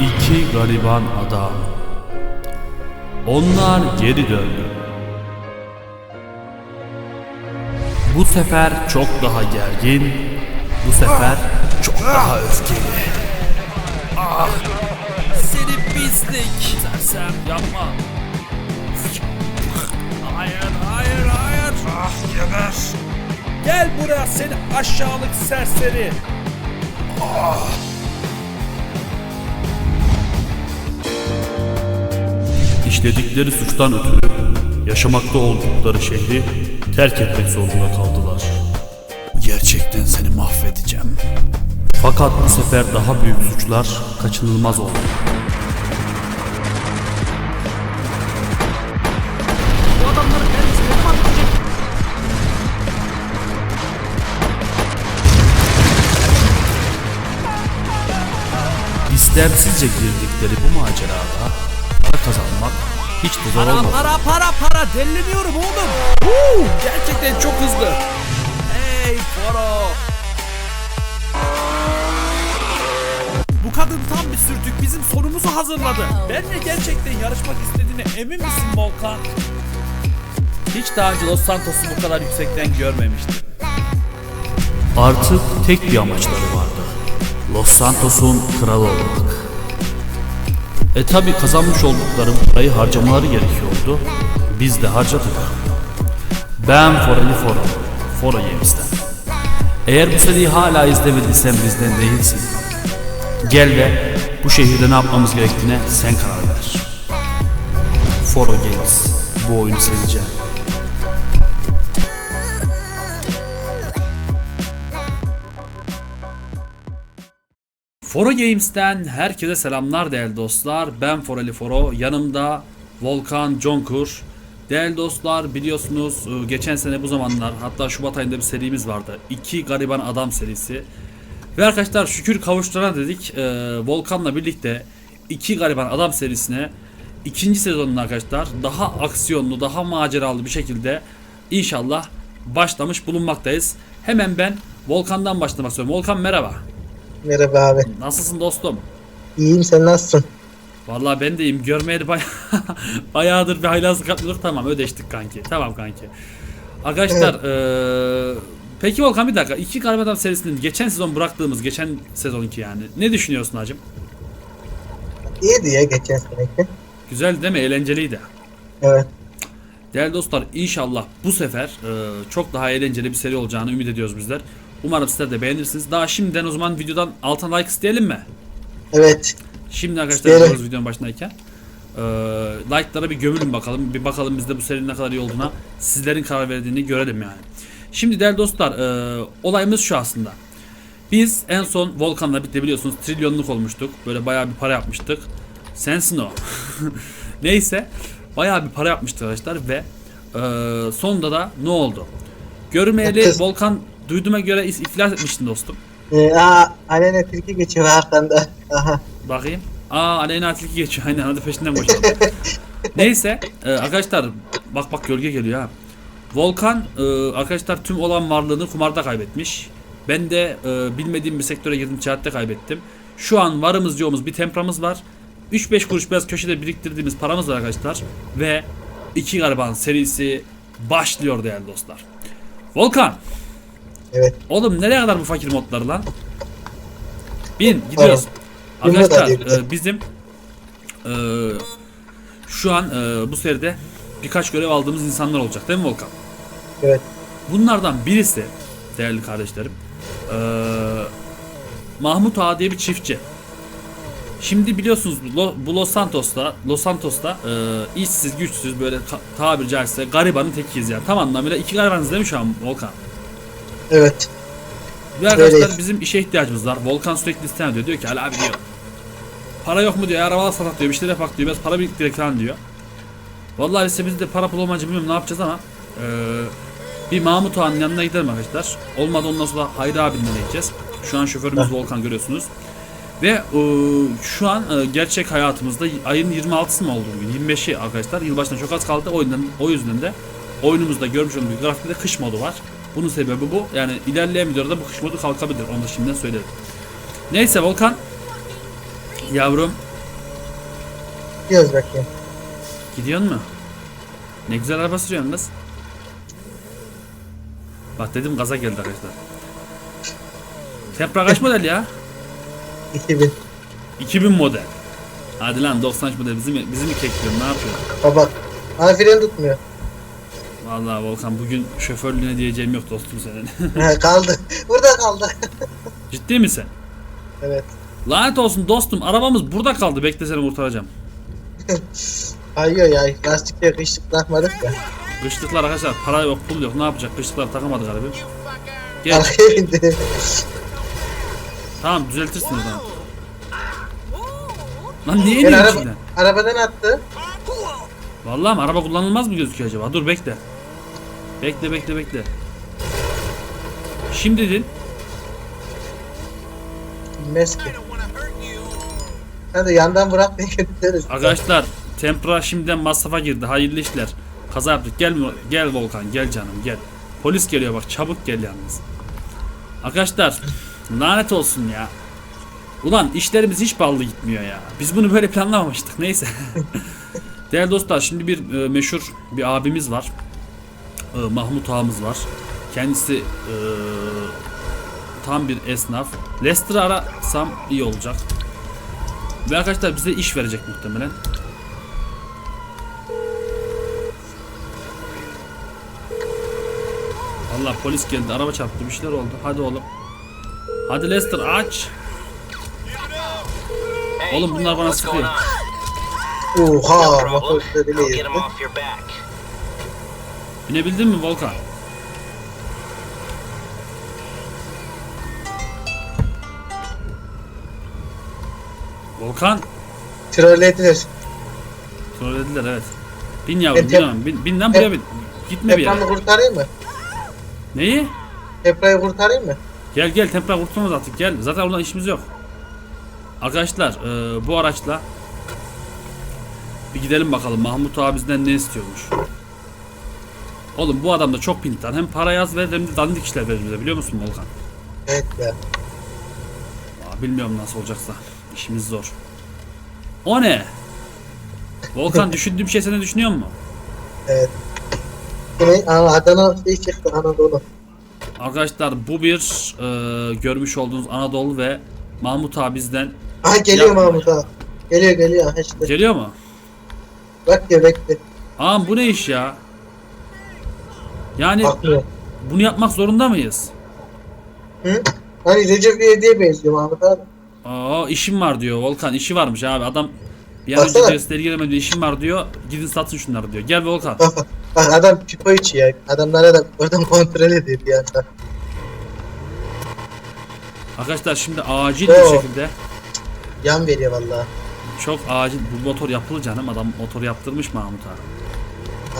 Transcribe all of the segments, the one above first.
İki gariban adam. Onlar geri döndü. Bu sefer çok daha gergin, bu sefer çok daha öfkeli. Ah! Seni pislik! Sersem yapma. Hayır, hayır, hayır. Ah geber. Gel buraya seni aşağılık serseri. İşledikleri suçtan ötürü yaşamakta oldukları şehri terk etmek zorunda kaldılar. Gerçekten seni mahvedeceğim. Fakat bu sefer daha büyük suçlar kaçınılmaz oldu. Bu? İstemsizce girdikleri bu macerada hiç de zor Para olmadı. para para para deliriyorum oğlum. Huu, gerçekten çok hızlı. Hey Foro. Bu kadın tam bir sürtük bizim sonumuzu hazırladı. Benle gerçekten yarışmak istediğine emin misin Volkan? Hiç daha önce Los Santos'u bu kadar yüksekten görmemiştim. Artık tek bir amaçları vardı. Los Santos'un kralı olmak. E tabi kazanmış oldukları parayı harcamaları gerekiyordu. Biz de harcadık. Ben Foreli Foro. Foro Games'ten. Eğer bu seriyi hala izlemediysen bizden değilsin. Gel ve bu şehirde ne yapmamız gerektiğine sen karar ver. Foro Games. Bu oyunu seveceğim. Foro Games'ten herkese selamlar değerli dostlar. Ben Foreli Foro. Yanımda Volkan Conkur. Değerli dostlar biliyorsunuz e, geçen sene bu zamanlar hatta Şubat ayında bir serimiz vardı. İki Gariban Adam serisi. Ve arkadaşlar şükür kavuşturana dedik. E, Volkan'la birlikte iki Gariban Adam serisine ikinci sezonunda arkadaşlar daha aksiyonlu, daha maceralı bir şekilde inşallah başlamış bulunmaktayız. Hemen ben Volkan'dan başlamak istiyorum. Volkan merhaba. Merhaba abi. Nasılsın dostum? İyiyim sen nasılsın? Vallahi ben de iyiyim. Görmeyeli baya bayağıdır bir haylazlık yapmıyorduk. Tamam ödeştik kanki. Tamam kanki. Arkadaşlar eee, peki Volkan bir dakika. İki Adam serisinin geçen sezon bıraktığımız geçen sezonki yani. Ne düşünüyorsun hacım? İyiydi ya geçen seneki. Güzel değil mi? Eğlenceliydi. Evet. Değerli dostlar inşallah bu sefer eee, çok daha eğlenceli bir seri olacağını ümit ediyoruz bizler. Umarım sizler de beğenirsiniz. Daha şimdiden o zaman videodan altına like isteyelim mi? Evet. Şimdi arkadaşlar yapıyoruz videonun başındayken. Ee, like'lara bir gömülün bakalım. Bir bakalım bizde bu serinin ne kadar iyi olduğuna. Sizlerin karar verdiğini görelim yani. Şimdi değerli dostlar e, olayımız şu aslında. Biz en son Volkan'la birlikte biliyorsunuz trilyonluk olmuştuk. Böyle bayağı bir para yapmıştık. Sensin o. Neyse. Bayağı bir para yapmıştık arkadaşlar ve e, sonunda da ne oldu? Görmeyeli Volkan duyduğuma göre is- iflas etmiştin dostum. Ee, aa, Alena Tilki geçiyor arkanda. Aha. Bakayım. Aa Aleyna Tilki geçiyor. Aynen hadi peşinden koşalım. Neyse e, arkadaşlar bak bak gölge geliyor ha. Volkan e, arkadaşlar tüm olan varlığını kumarda kaybetmiş. Ben de e, bilmediğim bir sektöre girdim ticarette kaybettim. Şu an varımız yoğumuz bir tempramız var. 3-5 kuruş biraz köşede biriktirdiğimiz paramız var arkadaşlar. Ve iki gariban serisi başlıyor değerli dostlar. Volkan Evet. Oğlum nereye kadar bu fakir modları lan? Bin gidiyoruz. Bin Arkadaşlar e, bizim e, şu an e, bu seride birkaç görev aldığımız insanlar olacak değil mi Volkan? Evet. Bunlardan birisi değerli kardeşlerim e, Mahmut Ağa diye bir çiftçi. Şimdi biliyorsunuz bu Los Santos'ta Los Santos'ta e, işsiz güçsüz böyle tabiri caizse garibanın tekiyiz yani. Tam anlamıyla iki garibanız değil mi şu an Volkan? Evet. Ve arkadaşlar Öyleyiz. bizim işe ihtiyacımız var. Volkan sürekli isteyen diyor. Diyor ki Ali abi diyor. Para yok mu diyor. Araba satak diyor. Bir şeyler yapak diyor. Biraz para biriktirek falan diyor. Vallahi işte biz de para pul olmayınca bilmiyorum ne yapacağız ama eee, bir Mahmut Ağa'nın yanına gidelim arkadaşlar. Olmadı ondan sonra Hayri abinin yanına gideceğiz. Şu an şoförümüz Volkan görüyorsunuz. Ve eee, şu an eee, gerçek hayatımızda ayın 26'sı mı oldu bugün? 25'i arkadaşlar. Yılbaşına çok az kaldı. O yüzden, o yüzden de oyunumuzda görmüş olduğunuz grafikte kış modu var. Bunun sebebi bu. Yani ilerleyen videoda bu kış modu kalkabilir. Onu da şimdiden söyledim. Neyse Volkan. Yavrum Gidiyoruz bakayım. Gidiyorsun mu? Ne güzel araba sürüyorsun kız. Bak dedim gaza geldi arkadaşlar. Tempra kaç model ya? 2000. 2000 model. Hadi lan 93 model bizim bizim mi kekliyorsun ne yapıyorsun? Baba. Ana fren tutmuyor. Vallahi Volkan bugün şoförlüğüne diyeceğim yok dostum senin. Kaldı. Burada kaldı. Ciddi misin? evet. Lanet olsun dostum arabamız burada kaldı bekle seni kurtaracağım. Kayıyor ya. Lastikleri kışlık bırakmadık ya. Kışlıklar arkadaşlar para yok pul yok ne yapacak kışlıklar takamadık galiba. Gel tamam düzeltirsin o zaman. Lan niye iniyorsun araba, içinden? arabadan attı. Vallahi mi araba kullanılmaz mı gözüküyor acaba? Dur bekle. Bekle bekle bekle. Şimdi din. Bilmez ki. De yandan bırak götürürüz. Arkadaşlar Tempra şimdiden masrafa girdi. Hayırlı işler. Kaza yaptık. Gel gel Volkan gel canım gel. Polis geliyor bak çabuk gel yalnız. Arkadaşlar lanet olsun ya. Ulan işlerimiz hiç ballı gitmiyor ya. Biz bunu böyle planlamamıştık. Neyse. Değerli dostlar şimdi bir e, meşhur bir abimiz var. E, Mahmut ağamız var. Kendisi e, tam bir esnaf. Lester'ı arasam iyi olacak. Ve arkadaşlar bize iş verecek muhtemelen. Allah polis geldi, araba çarptı, bir şeyler oldu. Hadi oğlum. Hadi Lester aç. Oğlum bunlar bana sıkıyor. Oha. Motor Binebildin mi Volkan? Volkan. Trollediler. Trollediler evet. Bin yavrum, bin Tep- yavrum. Bin, bin lan buraya Tep- bin. Gitme bir yere. kurtarayım mı? Neyi? Tepra'yı kurtarayım mı? Gel gel tempra kurtulmaz artık gel. Zaten oradan işimiz yok. Arkadaşlar e, bu araçla bir gidelim bakalım Mahmut abi bizden ne istiyormuş. Oğlum bu adam da çok pintar. Hem para yaz verir hem de dandik işler verir bize biliyor musun Volkan? Evet ya. Aa, bilmiyorum nasıl olacaksa. İşimiz zor. O ne? Volkan düşündüğüm şey sen de düşünüyor musun? Evet. Adana şey çıktı Anadolu. Arkadaşlar bu bir e, görmüş olduğunuz Anadolu ve Mahmut abi bizden Aha geliyor Yapma Mahmut ağa. Geliyor geliyor. İşte. geliyor mu? Bak ya bekle. Aa bu ne iş ya? Yani Bakmıyor. bunu yapmak zorunda mıyız? Hı? Hani Recep İvedik'e benziyor Mahmut abi. Aa işim var diyor Volkan işi varmış abi adam bir an önce Baksana. gösteri giremedi işim var diyor gidin satın şunları diyor gel Volkan Bak bak. Bak adam pipo içiyor. Adamlara da oradan kontrol ediyor bir anda. arkadaşlar şimdi acil bir Oo. şekilde Yan veriyor vallahi. çok acil bu motor yapılı canım adam motor yaptırmış Mahmut abi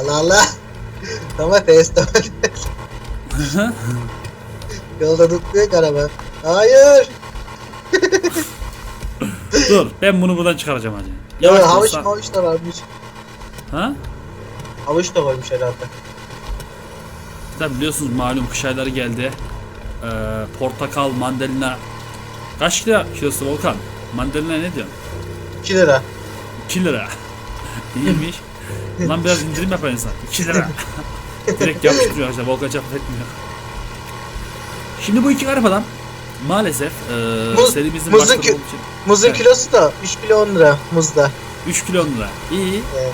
Allah Allah. Domates domates. Yolda tutmuyor ki araba. Hayır. dur ben bunu buradan çıkaracağım hacı Ya yavaş havuç olsa- havuç da varmış. ha? Havuç da koymuş herhalde. Tabi biliyorsunuz malum kış ayları geldi ee, portakal mandalina kaç lira kilosu Volkan mandalina ne diyorsun 2 lira. 2 lira. İyiymiş. Lan biraz indirim yapar insan. 2 lira. Direkt yapıştırıyor arkadaşlar. Volkan çapı etmiyor. Şimdi bu iki garip adam maalesef e, Muz- serimizin muzun ki- için Muzun Evet. kilosu da 3 kilo 10 lira muzda. 3 kilo 10 lira. İyi. Evet.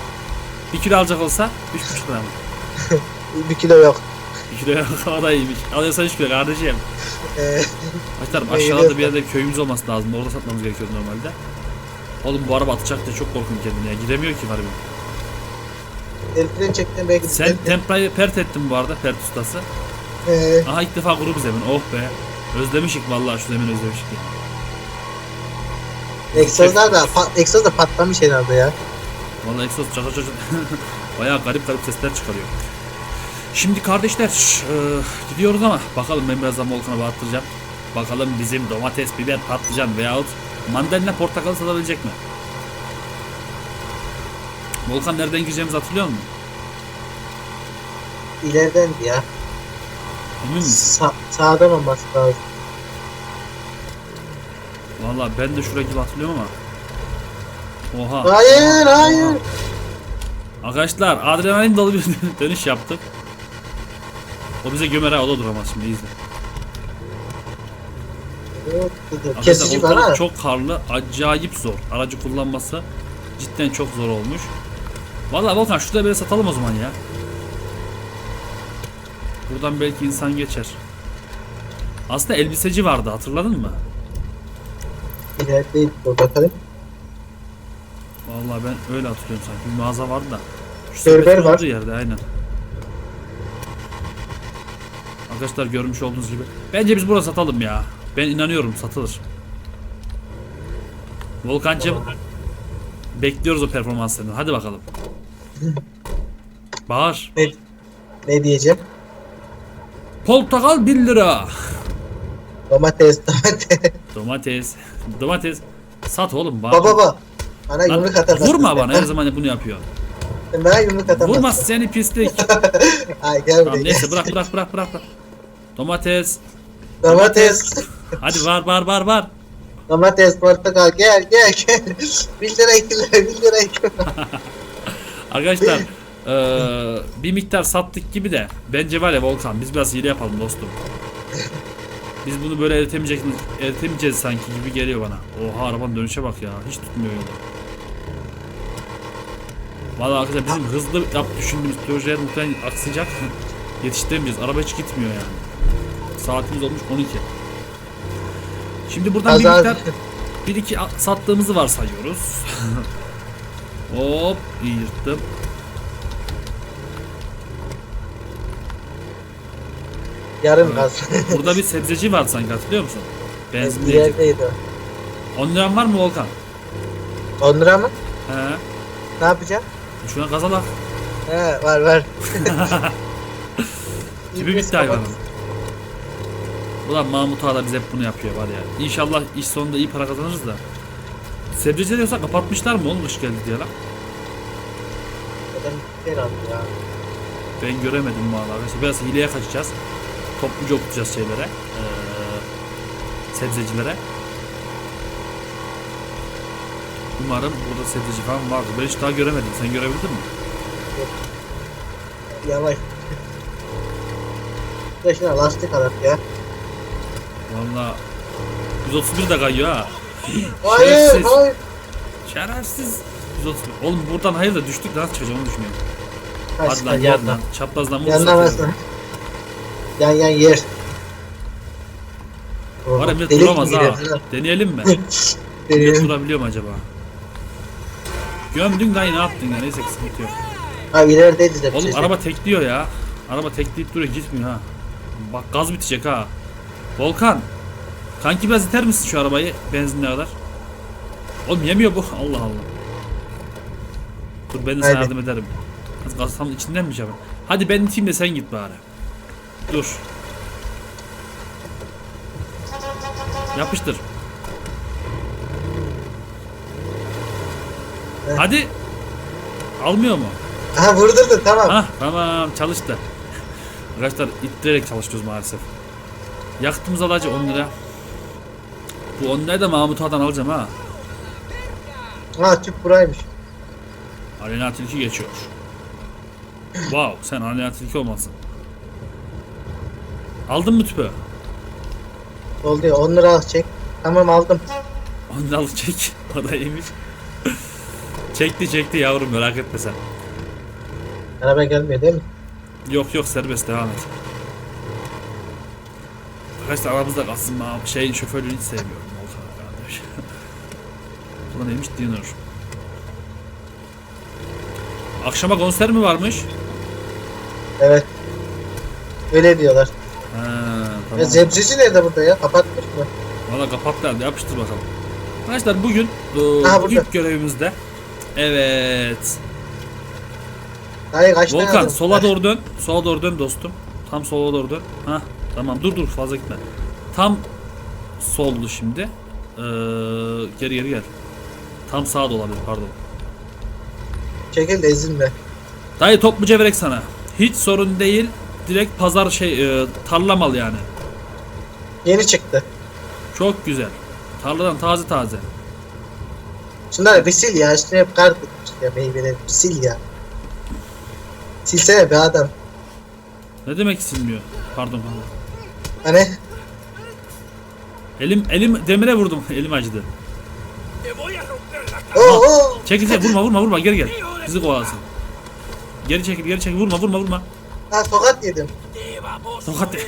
1 kilo alacak olsa 3,5 lira mı? 1 kilo yok. 1 kilo o da iyiymiş. Alıyorsan 3 kilo kardeşim. Ben aşağıda bir yerde köyümüz olması lazım. Orada satmamız gerekiyor normalde. Oğlum bu araba atacak diye çok korkuyorum kendine ya. Giremiyor ki harbi. El fren çektim belki. Sen Tempra'yı pert ettin bu arada pert ustası. Ee, Aha ilk defa kuru bir zemin. Oh be. Özlemişik vallahi şu zemin özlemişik egzozlar da pat, egzoz da patlamış herhalde ya. Vallahi egzoz çakır çakır. Bayağı garip garip sesler çıkarıyor. Şimdi kardeşler e, gidiyoruz ama bakalım ben birazdan Volkan'a bağırtıracağım. Bakalım bizim domates, biber, patlıcan veyahut mandalina portakal satabilecek mi? Volkan nereden gireceğimizi hatırlıyor musun? İleriden ya. Emin misin? Sa sağdan olması lazım. Vallahi ben de şuraya gibi hatırlıyorum ama Oha. Hayır hayır. Arkadaşlar adrenalin dolu bir dönüş yaptık. O bize gömer ha o da duramaz şimdi izle. Kesici bana. çok karlı, acayip zor. Aracı kullanması cidden çok zor olmuş. Vallahi Volkan şurada böyle satalım o zaman ya. Buradan belki insan geçer. Aslında elbiseci vardı hatırladın mı? İleride dur bakalım. Vallahi ben öyle hatırlıyorum sanki. Bir mağaza vardı da. Şu Berber sepetin var. yerde aynen. Arkadaşlar görmüş olduğunuz gibi. Bence biz burada satalım ya. Ben inanıyorum satılır. Volkancığım bekliyoruz o performanslarını. Hadi bakalım. Bağır. Ne, ne diyeceğim? Portakal 1 lira. Domates domates. Domates. Domates. Sat oğlum bağır. baba baba. Bana Lan, yumruk atamazsın. vurma bana her zaman bunu yapıyor. Bana yumruk atamazsın. Vurmaz seni pislik. Ay gel Tamam buraya. neyse bırak bırak bırak bırak. bırak. Domates. Domates. Hadi var var var var. Domates, portakal gel gel gel. 1 lira 2 lira 1 lira 2 lira. Arkadaşlar eee, bir miktar sattık gibi de bence var ya Volkan biz biraz hile yapalım dostum. Biz bunu böyle eritemeyecek, eritemeyeceğiz sanki gibi geliyor bana. Oha arabanın dönüşe bak ya hiç tutmuyor yolu. Valla arkadaşlar bizim hızlı yap düşündüğümüz projeler muhtemelen aksayacak. Yetiştiremeyeceğiz. Araba hiç gitmiyor yani. Saatimiz olmuş 12. Şimdi buradan bir Pazar. miktar bir iki sattığımızı varsayıyoruz. Hop iyi yırttım. Yarım gaz. Burada bir sebzeci var sanki hatırlıyor musun? Benzinleyici. İlerideydi o. 10 liran var mı Volkan? 10 lira mı? He. Ne yapacağım? Şuna kazalak. He var var. Tipi bitti hayvanın. Ulan Mahmut Ağa da biz hep bunu yapıyor var ya. İnşallah iş sonunda iyi para kazanırız da. Sebzeci diyorsa kapatmışlar mı oğlum kış geldi diye lan. Adam herhalde ya. Ben göremedim valla. Arkadaşlar biraz hileye kaçacağız. Topluca okutacağız şeylere. Ee, sebzecilere. Umarım burada sebzeci falan vardır. Ben hiç daha göremedim. Sen görebildin mi? Yavaş. Ya şuna lastik alak ya. Valla 131 de kayıyor ha. Hayır Şerefsiz. hayır. Şerefsiz. 131. Oğlum buradan hayır da düştük nasıl çıkacağım onu düşünüyorum. Hadi Hadi lan yer yandan. lan. Çaprazdan vur Yandan satıyorum. basın. Yan yan yer. Var Emre Delik duramaz mi ha. girer? Deneyelim mi? Emre Deneyelim. durabiliyor mu acaba? Gömdün dayı ne yaptın ya neyse ki sıkıntı yok. Ha ilerideydi de. bir Oğlum şey. araba tekliyor ya. Araba tekleyip duruyor gitmiyor ha. Bak gaz bitecek ha. Volkan. Kanki biraz iter misin şu arabayı benzinle kadar? Oğlum yemiyor bu. Allah Allah. Dur ben de sana Hadi. yardım ederim. Gaz- Gaz tam içinden mi acaba? Hadi ben iteyim de sen git bari. Dur. Yapıştır. Heh. Hadi. Almıyor mu? Ha vurdurdun tamam. Hah tamam çalıştı. Arkadaşlar ittirerek çalışıyoruz maalesef. Yaktığımız alacı 10 lira. Bu 10 lirayı da Mahmut Ağa'dan alacağım ha. Ha tüp buraymış. Alena Tilki geçiyor. wow sen Alena Tilki olmasın. Aldın mı tüpü? Oldu ya 10 lira çek. Tamam aldım. 10 lira çek. O da iyiymiş. çekti çekti yavrum merak etme sen. Araba gelmiyor değil mi? Yok yok serbest devam et. Arkadaşlar aramızda kalsın ben şey şoförlüğünü hiç sevmiyorum. Volkan kardeş. Bu neymiş dinner. Akşama konser mi varmış? Evet. Öyle diyorlar. Ha, Ya tamam. zebzeci nerede burada ya? Kapatmış mı? Valla kapatlar yapıştır bakalım. Arkadaşlar bugün e, Aha, burada. ilk görevimizde. Evet. Hayır kaç Volkan sola doğru dön. Sola doğru dön dostum. Tam sola doğru dön. Hah tamam dur dur fazla gitme. Tam soldu şimdi. Ee, geri geri gel. Tam sağa da olabilir pardon. Çekil de ezilme. Dayı topluca verek sana. Hiç sorun değil. Direkt pazar şey e, tarla mal yani. Yeni çıktı. Çok güzel. Tarladan taze taze. Şunları bir sil ya. Üstüne hep kar ya meyveleri. Bir sil ya. Silsene be adam. Ne demek silmiyor? Pardon pardon. Hani Elim elim demire vurdum. Elim acıdı. Oo oo. Çekil çekil vurma vurma vurma geri gel. Bizi kovalasın. Geri çekil geri çekil vurma vurma vurma. Ha tokat yedim. Tokat de.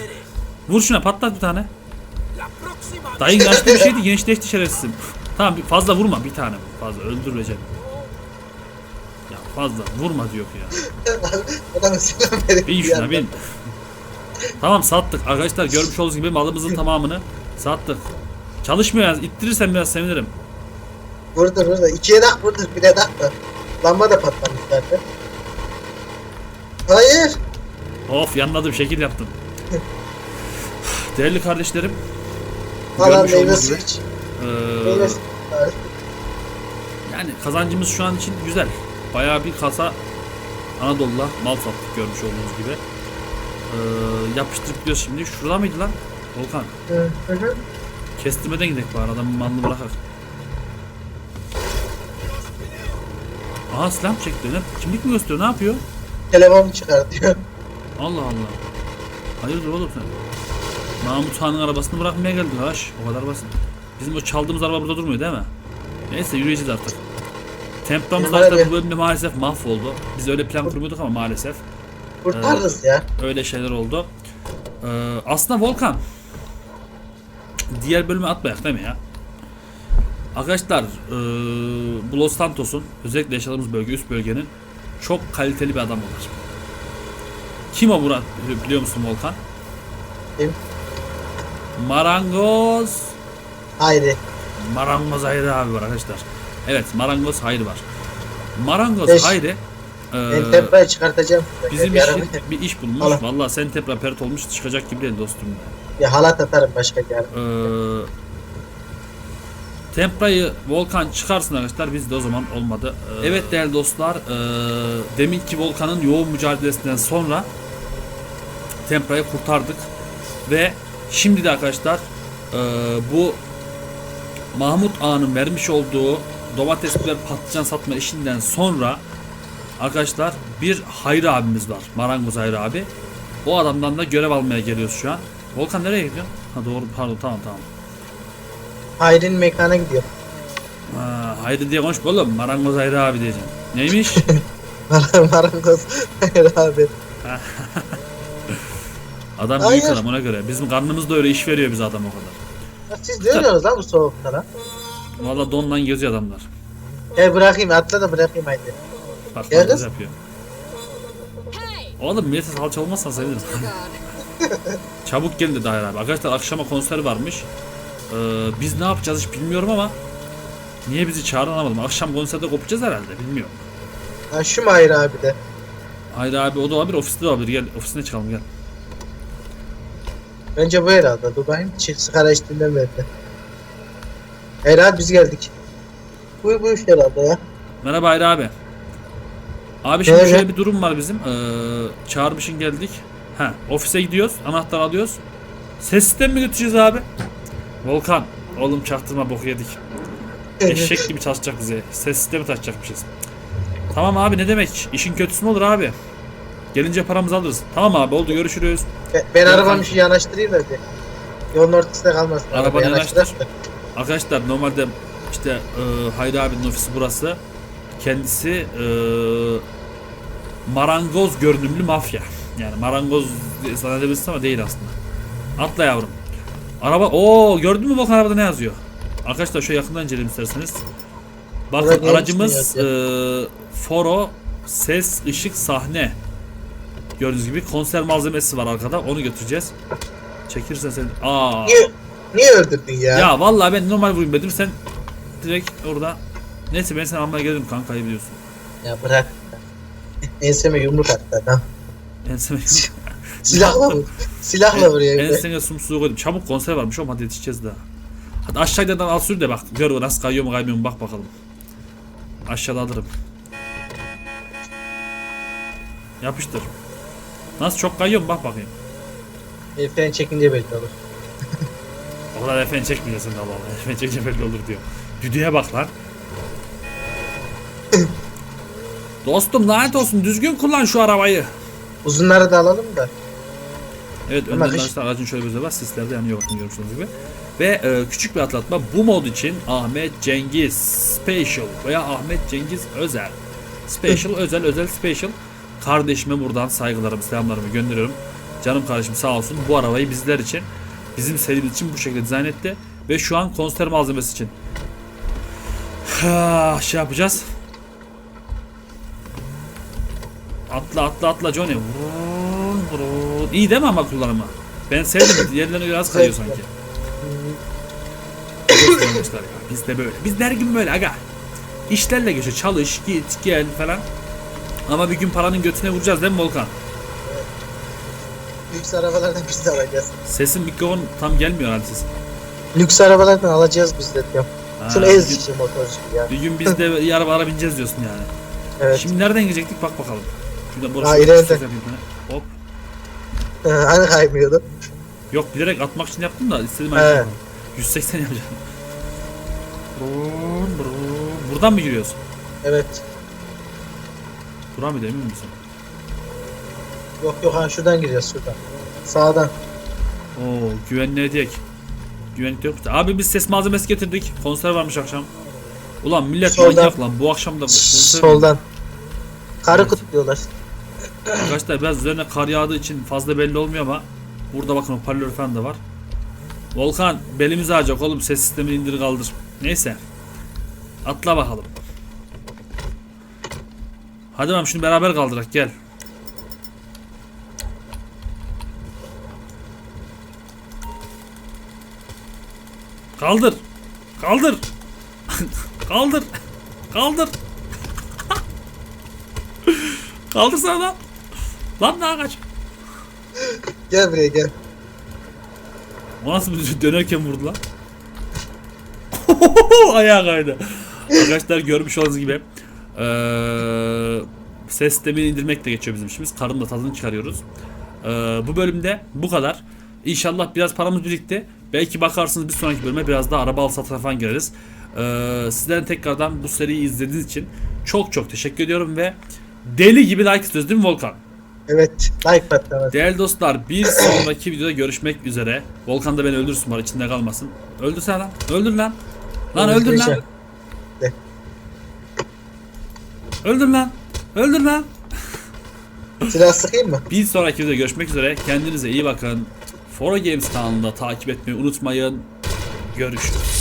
Vur şuna patlat bir tane. Dayın açtığı bir şeydi gençleşti şerefsizim. Tamam bir- fazla vurma bir tane. Fazla öldür Recep. Ya fazla vurma diyor ya. Selam verip Bin şuna bin. Tamam sattık arkadaşlar görmüş olduğunuz gibi malımızın tamamını sattık. Çalışmıyor yani ittirirsen biraz sevinirim. Vurdur vurdur. İkiye dak vurdur. Bir de dak da. Lamba da patlamış zaten. Hayır. Of yanladım şekil yaptım. Değerli kardeşlerim. Valla meyve suyu iç. var. yani kazancımız şu an için güzel. Bayağı bir kasa Anadolu'la mal sattık görmüş olduğunuz gibi. Eee yapıştırıp gidiyoruz şimdi. Şurada mıydı lan? Volkan. Hı hı. Kestirmeden gidelim bari adamın malını bırakak. Aha silah mı çekti? Ne? Kimlik mi gösteriyor? Ne yapıyor? Telefonu çıkartıyor. Allah Allah. Hayırdır oğlum sen? Mahmut Han'ın arabasını bırakmaya geldi haş. O kadar basit. Bizim o çaldığımız araba burada durmuyor değil mi? Neyse yürüyeceğiz artık. Benim zaten bu bölümde maalesef mahvoldu. Biz öyle plan kurmuyorduk ama maalesef Kurtarırız ya. öyle şeyler oldu. Ee, aslında Volkan diğer bölüme atmayak değil mi ya? Arkadaşlar ee, bu Los Santos'un özellikle yaşadığımız bölge üst bölgenin çok kaliteli bir adam var. Kim o Murat biliyor musun Volkan? Kim? Marangoz Haydi. Marangoz Hayri abi var arkadaşlar. Evet Marangoz Hayri var. Marangoz Beş. Hayri Ben ee, tempoyu çıkartacağım. bizim Bir ara- için bir iş bulmuş. Allah. Vallahi sen tepra pert olmuş çıkacak gibi değil dostum. Ya halat atarım başka bir ara. Ee, Tempra'yı Volkan çıkarsın arkadaşlar biz de o zaman olmadı. Ee, evet değerli dostlar ee, deminki Volkan'ın yoğun mücadelesinden sonra Tempra'yı kurtardık ve şimdi de arkadaşlar ee, bu Mahmut Ağa'nın vermiş olduğu domates biber patlıcan satma işinden sonra arkadaşlar bir Hayri abimiz var. Marangoz Hayri abi. O adamdan da görev almaya geliyoruz şu an. Volkan nereye gidiyorsun? Ha doğru pardon tamam tamam. Hayri'nin mekana gidiyor. Ha, Hayri diye konuşma oğlum. Marangoz Hayri abi diyeceğim. Neymiş? Marangoz. Hayır abi. Adam Hayır. büyük adam ona göre. Bizim karnımız da öyle iş veriyor bize adam o kadar. Ya Siz ne diyorsunuz lan bu soğukta lan? Valla dondan geziyor adamlar. Gel bırakayım atla da bırakayım haydi. Bak Gel bak kız. yapıyor. Oğlum millete salça olmazsan sevinirim. Çabuk gelin dedi Hayri abi. Arkadaşlar akşama konser varmış. Ee, biz ne yapacağız hiç bilmiyorum ama Niye bizi çağıran anlamadım. Akşam konserde kopacağız herhalde bilmiyorum. Ha şu mu Hayri abi de? Hayır abi o da olabilir ofiste de olabilir gel ofisine çıkalım gel. Bence bu herhalde. Dur bakayım. Çift sigara içtiğinden belli. Hayır abi biz geldik. Bu bu iş herhalde ya. Merhaba Hayri abi. Abi şimdi Evet. şöyle bir durum var bizim. Ee, çağırmışın geldik. Ha, ofise gidiyoruz. Anahtar alıyoruz. Ses sistemi mi götüreceğiz abi? Volkan. Oğlum çaktırma boku yedik. Eşek gibi çalışacak bize. Ses sistemi taşacakmışız. Tamam abi ne demek? İşin kötüsü mü olur abi? Gelince paramızı alırız. Tamam abi oldu görüşürüz. Ben, ben Yok arabamı şu yanaştırayım da. Yolun ortasında kalmasın. Arabanı yanaştır. yanaştırak da. Arkadaşlar normalde işte e, Hayri abinin ofisi burası. Kendisi e, marangoz görünümlü mafya. Yani marangoz diye zannedebilirsin ama değil aslında. Atla yavrum. Araba o gördün mü bakın arabada ne yazıyor? Arkadaşlar şöyle yakından inceleyelim isterseniz. Bakın Orada aracımız e, foro, ses, ışık, sahne. Gördüğünüz gibi konser malzemesi var arkada. Onu götüreceğiz. Çekirsen sen. Aa. Niye, niye öldürdün ya? Ya vallahi ben normal vurayım dedim sen direkt orada Neyse ben seni almaya gelirim kanka biliyorsun. Ya bırak. Enseme yumruk attı adam. Enseme Silahla vur. Silahla vuruyor. de. Ensene sumsuğu koydum. Çabuk konser varmış oğlum hadi yetişeceğiz daha. Hadi aşağıdan al sür de bak. Gör nasıl kayıyor mu kaymıyor mu bak bakalım. Aşağıda alırım. Yapıştır. Nasıl çok kayıyor mu bak bakayım. El fren çekince belli olur. Efendim çekmeyeceksin de Allah Allah. Efendim çekince belli olur diyor. Düdüğe bak lan. Dostum lanet olsun düzgün kullan şu arabayı. Uzunları da alalım da. Evet Ama önden aracın şöyle bir özelliği var. Sislerde yanıyor bakın görmüşsünüz gibi. Ve e, küçük bir atlatma bu mod için Ahmet Cengiz Special veya Ahmet Cengiz Özel. Special özel özel special. Kardeşime buradan saygılarımı selamlarımı gönderiyorum. Canım kardeşim sağ olsun bu arabayı bizler için bizim serimiz için bu şekilde dizayn etti. Ve şu an konser malzemesi için. Ah, şey yapacağız. Atla atla atla Johnny. Vurun, vurun. İyi değil mi ama kullanımı? Ben sevdim. Diğerlerine biraz kayıyor Zevkli. sanki. Kullanmışlar ya. Biz de böyle. Biz her gün böyle aga. İşlerle geçiyor. Çalış, git, gel falan. Ama bir gün paranın götüne vuracağız değil mi Volkan? Lüks arabalardan biz de alacağız. Sesin mikrofon tam gelmiyor herhalde sesin. Lüks arabalardan alacağız biz de diyorum. Ha, Şunu bir, ezici motorcu ya. bir gün biz de iyi araba bineceğiz diyorsun yani. Evet. Şimdi nereden gidecektik bak bakalım. Şurada burası. Ha, ileride. Hop. hani kaymıyordu. Yok bilerek atmak için yaptım da istedim He. aynı 180 yapacağım. Brum, brum. Buradan mı giriyorsun? Evet. Buradan mı emin misin? Yok yok ha şuradan gireceğiz şuradan. Sağdan. Oo güvenliğe diyek. Güvenlik yok. Abi biz ses malzemesi getirdik. Konser varmış akşam. Ulan millet Soldan. manyak lan. Bu akşam da konser Soldan. Karı Evet. kutluyorlar. Arkadaşlar biraz üzerine kar yağdığı için fazla belli olmuyor ama burada bakın hoparlör falan da var. Volkan belimiz ağrıyacak oğlum ses sistemini indir kaldır. Neyse. Atla bakalım. Hadi bakalım şunu beraber kaldırak gel. Kaldır. Kaldır. Kaldır. Kaldır. Kaldırsana lan. Lan daha kaç. Gel buraya gel. O nasıl bir dönerken vurdu lan? Ayağa kaydı. Arkadaşlar görmüş olduğunuz gibi eee ses sistemini indirmekle geçiyor bizim işimiz. Karın da tadını çıkarıyoruz. Eee, bu bölümde bu kadar. İnşallah biraz paramız birikti. Belki bakarsınız bir sonraki bölüme biraz daha araba al satına falan gireriz. Eee sizden tekrardan bu seriyi izlediğiniz için çok çok teşekkür ediyorum ve deli gibi like istiyoruz değil mi Volkan? Evet. Like patlaması. Değerli dostlar bir sonraki videoda görüşmek üzere. Volkan da beni öldürsün var içinde kalmasın. Öldürsene lan. Öldür lan. Lan öldür lan. De. Öldür lan. Öldür lan. Silah sıkayım mı? Bir sonraki videoda görüşmek üzere. Kendinize iyi bakın. Foro Games kanalında takip etmeyi unutmayın. Görüşürüz.